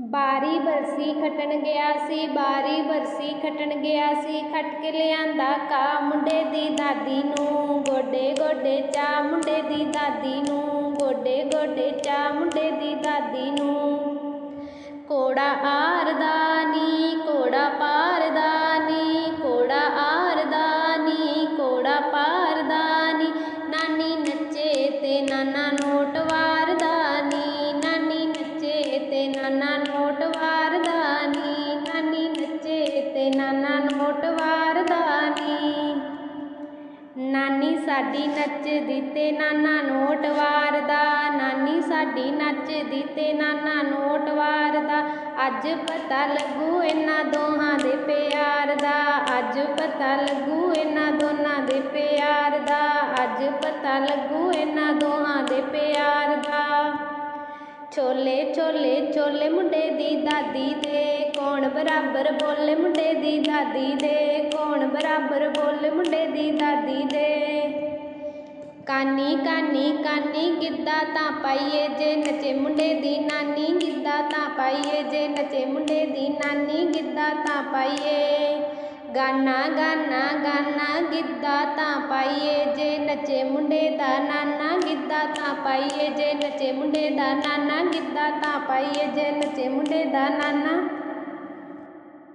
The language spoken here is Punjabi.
ਬਾਰੀ ਬਰਸੀ ਖੱਟਣ ਗਿਆ ਸੀ, ਬਾਰੀ ਬਰਸੀ ਖੱਟਣ ਗਿਆ ਸੀ, ਖੱਟ ਕੇ ਲਿਆਂਦਾ ਕਾ ਮੁੰਡੇ ਦੀ ਦਾਦੀ ਨੂੰ, ਗੋਡੇ ਗੋਡੇ ਚਾ ਮੁੰਡੇ ਦੀ ਦਾਦੀ ਨੂੰ, ਗੋਡੇ ਗੋਡੇ ਚਾ ਮੁੰਡੇ ਦੀ ਦਾਦੀ ਨੂੰ। ਕੋੜਾ ਆਰਦਾ ਨੀ ਕੋੜਾ ਪਾਰਦਾ ਨੀ ਕੋੜਾ ਆਰਦਾ ਨੀ ਕੋੜਾ ਪਾਰਦਾ ਨੀ ਨਾਨੀ ਨੱਚੇ ਤੇ ਨਾਨਾ ਨੋਟ ਨਾਨੀ ਸਾਡੀ ਨੱਚਦੀ ਤੇ ਨਾਨਾ ਨੋਟ ਵਾਰਦਾ। ਨਾਨੀ ਸਾਡੀ ਨੱਚਦੀ ਤੇ ਨਾਨਾ ਨੋਟ ਵਾਰਦਾ। ਅੱਜ ਪਤਾ ਲੱਗੂ ਇਹਨਾਂ ਦੋਹਾਂ ਦੇ ਪਿਆਰ ਦਾ। ਅੱਜ ਪਤਾ ਲੱਗੂ ਇਹਨਾਂ ਦੋਨਾਂ ਦੇ ਪਿਆਰ ਦਾ। ਅੱਜ ਪਤਾ ਲੱਗੂ ਇਹਨਾਂ ਦੋਹਾਂ ਦੇ ਪਿਆਰ ਦਾ। ਛੋਲੇ ਛੋਲੇ ਛੋਲੇ ਮੁੰਡੇ ਦੀ ਦਾਦੀ ਦੇ। ਕੌਣ ਬਰਾਬਰ ਬੋਲੇ ਮੁੰਡੇ ਦੀ ਦਾਦੀ ਦੇ? ਬਰਾਬਰ ਬੋਲ ਮੁੰਡੇ ਦੀ ਦਾਦੀ ਦੇ। ਕਾਨੀ ਕਾਨੀ ਕਾਨੀ ਗਿੱਧਾ ਤਾਂ ਪਾਈਏ ਜੇ ਨੱਚੇ ਮੁੰਡੇ ਦੀ ਨਾਨੀ, ਗਿੱਧਾ ਤਾਂ ਪਾਈਏ ਜੇ ਨੱਚੇ ਮੁੰਡੇ ਦੀ ਨਾਨੀ, ਗਿੱਧਾ ਤਾਂ ਪਾਈਏ। ਗਾਨਾ ਗਾਨਾ ਗਾਨਾ ਗਿੱਧਾ ਤਾਂ ਪਾਈਏ ਜੇ ਨੱਚੇ ਮੁੰਡੇ ਦਾ ਨਾਨਾ, ਗਿੱਧਾ ਤਾਂ ਪਾਈਏ ਜੇ ਨੱਚੇ ਮੁੰਡੇ ਦਾ ਨਾਨਾ, ਗਿੱਧਾ ਤਾਂ ਪਾਈਏ ਜੇ ਨੱਚੇ ਮੁੰਡੇ ਦਾ ਨਾਨਾ।